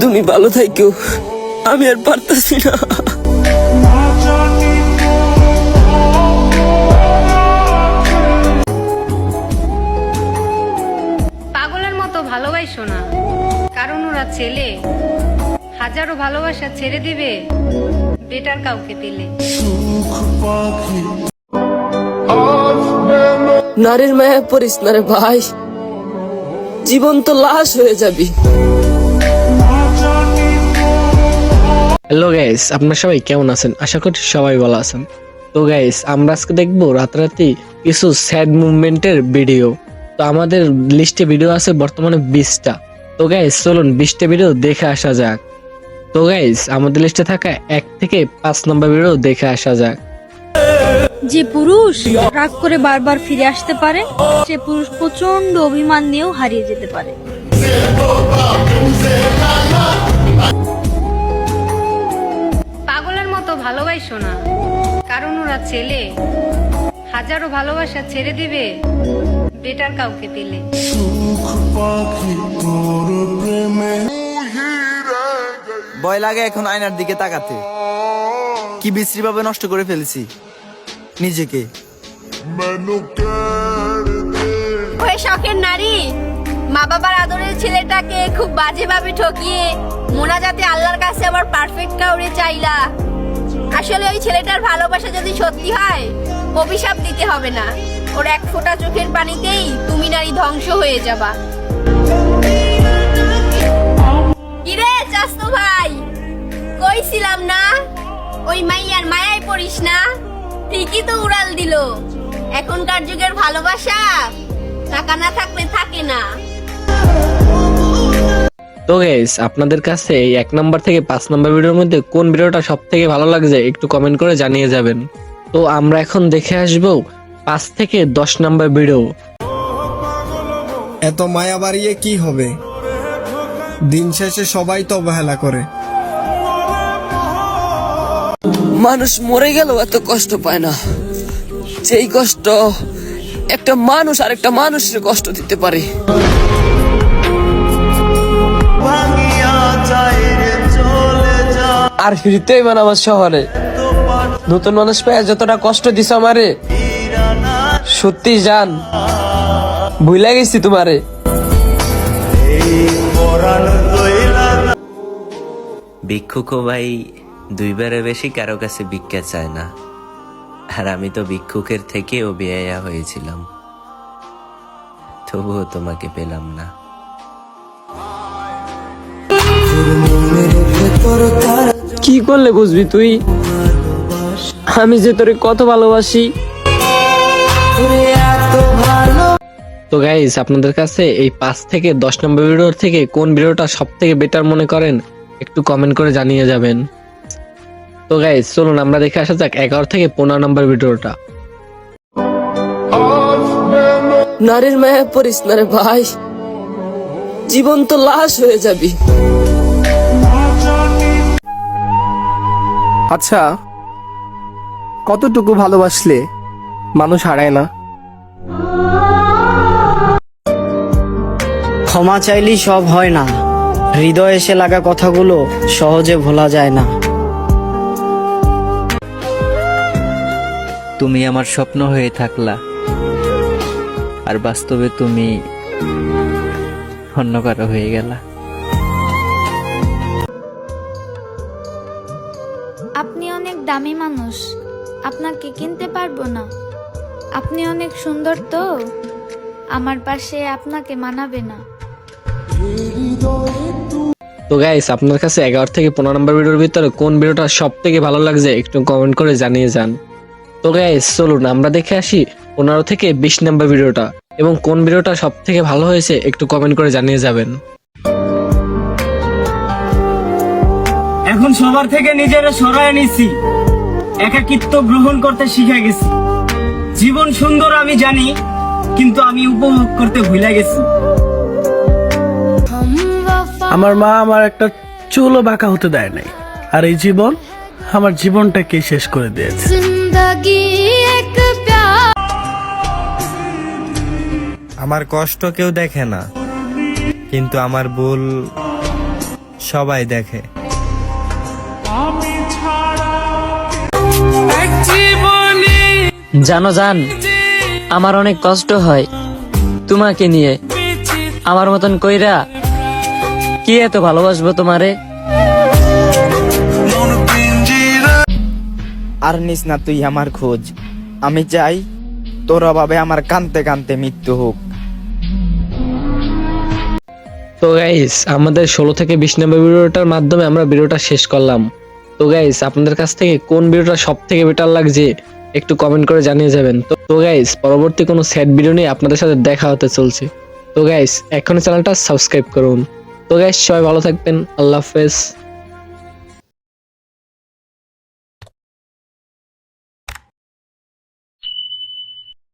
তুমি ভালো থাইকো। আমি আর পারতাছি না। পাগলের মতো ভালোবাসো না। কারণ ওরা ছেলে। হাজারো ভালোবাসা ছেড়ে দিবে। বেটার কাউকে দিলে। নারীর মায়া পড়িস না রে ভাই। জীবন তো লাশ হয়ে যাবি। হ্যালো গাইস আপনারা সবাই কেমন আছেন? আশা করি সবাই ভালো আছেন। তো গাইস আমরা আজকে দেখব রাতারাতি কিছু স্যাড মুভমেন্টের ভিডিও তো, আমাদের লিস্টে ভিডিও আছে বর্তমানে বিশটা। তো গাইস চলুন বিশটা ভিডিও দেখে আসা যাক। তো গাইস আমাদের লিস্টে থাকা এক থেকে পাঁচ নম্বর ভিডিও দেখে আসা যাক। যে পুরুষ রাগ করে বারবার ফিরে আসতে পারে, সে পুরুষ প্রচণ্ড অভিমান নিয়েও হারিয়ে যেতে পারে। ভালোবাসো না। কারণ ওরা ছেলে। হাজারো ভালোবাসা ছেড়ে দিবে বেটার কাউকে দিলে। ভয় লাগে এখন আয়নার দিকে তাকাতে। কি বিশ্রী ভাবে নষ্ট করে ফেলেছি নিজেকে। ওই শখের নারী মা বাবার আদরের ছেলেটাকে খুব বাজেভাবে ঠকিয়ে মোনাজাতে আল্লাহর কাছে আবার পারফেক্ট কাউরে চাইলা। আসলে ওই ছেলেটার ভালোবাসা যদি সত্যি হয়, অভিশাপ দিতে হবে না। ওর এক ফোঁটা চোখের পানিতেই তুমি নারী ধ্বংস হয়ে যাবা। কিরে চাস্তু ভাই, কইছিলাম না? ওই মাইয়ার মায়ায় পড়িস না? ঠিকই তো উড়াল দিল। এখনকার যুগের ভালোবাসা টাকা না থাকলে থাকে না। তো গাইস আপনাদের কাছে এই এক নম্বর থেকে পাঁচ নম্বর ভিডিওর মধ্যে কোন ভিডিওটা সব থেকে ভালো লাগছে একটু কমেন্ট করে জানিয়ে যাবেন। তো আমরা এখন দেখে আসব পাঁচ থেকে দশ নম্বর ভিডিও এত মায়া বাড়িয়ে কি হবে? দিন শেষে সবাই তো অবহেলা করে। মানুষ মরে গেল এত কষ্ট পায় না। যেই কষ্ট একটা মানুষ আর একটা মানুষের কষ্ট দিতে পারে। আর ফিরতে হইবে না আমার শহরে। নতুন মানুষ পেয়ে যতটা কষ্ট দিছ আমারে সত্যি জান ভুলে গেছি তোমারে। ভিক্ষুক ভাই দুইবারে বেশি কারও কাছে ভিক্ষা চায় না। আর আমি তো ভিক্ষুকের থেকেও বেয়া হয়েছিলাম। তবুও তোমাকে পেলাম না। কি করলে বুঝবি তুই? আমি যে তোরে কত ভালোবাসি। তো গাইস আপনাদের কাছে এই পাঁচ থেকে দশ নম্বর ভিডিওর থেকে কোন ভিডিওটা সব থেকে বেটার মনে করেন একটু কমেন্ট করে জানিয়ে যাবেন। তো গাইস চলুন আমরা দেখে আসা যাক এগারো থেকে পনেরো নম্বর ভিডিওটা। নারীর মায়া পড়িস না রে ভাই। জীবন তো লাশ হয়ে যাবি। আচ্ছা কতটুকু ভালোবাসলে মানুষ হারায় না? ক্ষমা চাইলেই সব হয় না। হৃদয়ে এসে লাগা কথাগুলো সহজে ভোলা যায় না। তুমি আমার স্বপ্ন হয়ে থাকলা। আর বাস্তবে তুমি অন্য কারও হয়ে গেলা। আপনি অনেক দামি মানুষ। আপনাকে কিনতে পারব না। আপনি অনেক সুন্দর তো। আমার পাশে আপনাকে মানাবে না। তো গাইস আপনার কাছে এগারো থেকে পনেরো নম্বর ভিডিওর ভিতরে কোন ভিডিওটা সব থেকে ভালো লাগছে একটু কমেন্ট করে জানিয়ে যান। তো গাইস চলুন আমরা দেখে আসি পনেরো থেকে বিশ নম্বর ভিডিওটা এবং কোন ভিডিওটা সব থেকে ভালো হয়েছে একটু কমেন্ট করে জানিয়ে যাবেন। এখন সবার থেকে নিজেরা সরায় নিছি। একাকিত্ব গ্রহণ করতে শিখে গেছি। জীবন সুন্দর আমি জানি কিন্তু আমি উপভোগ করতে ভুলে গেছি। আমার মা আমার একটা চুলও বাঁকা হতে দেয় নাই। আর এই জীবন আমার জীবনটাকে শেষ করে দিয়েছে। আমার কষ্ট কেউ দেখে না কিন্তু আমার ভুল সবাই দেখে। জানো জান আমার অনেক কষ্ট হয় তোমাকে নিয়ে। আমার মতন কইরা কি এত ভালোবাসবো তোমারে? আর নিস না তুই আমার খোঁজ। আমি চাই তোর অভাবে আমার কানতে কানতে মৃত্যু হোক। তো গাইস আমাদের ষোলো থেকে বিশ নম্বর ভিডিওটার মাধ্যমে আমরা ভিডিওটা শেষ করলাম। তো গাইস আপনাদের কাছ থেকে কোন ভিডিওটা সব থেকে বেটার লাগছে একটু কমেন্ট করে জানিয়ে যাবেন। তো গাইস পরবর্তী কোনো স্যাড ভিডিও নিয়ে আপনাদের সাথে দেখা হতে চলছে। তো গাইস এখনই চ্যানেলটা সাবস্ক্রাইব করুন। তো গাইস সবাই ভালো থাকবেন, আল্লাহ হাফেজ।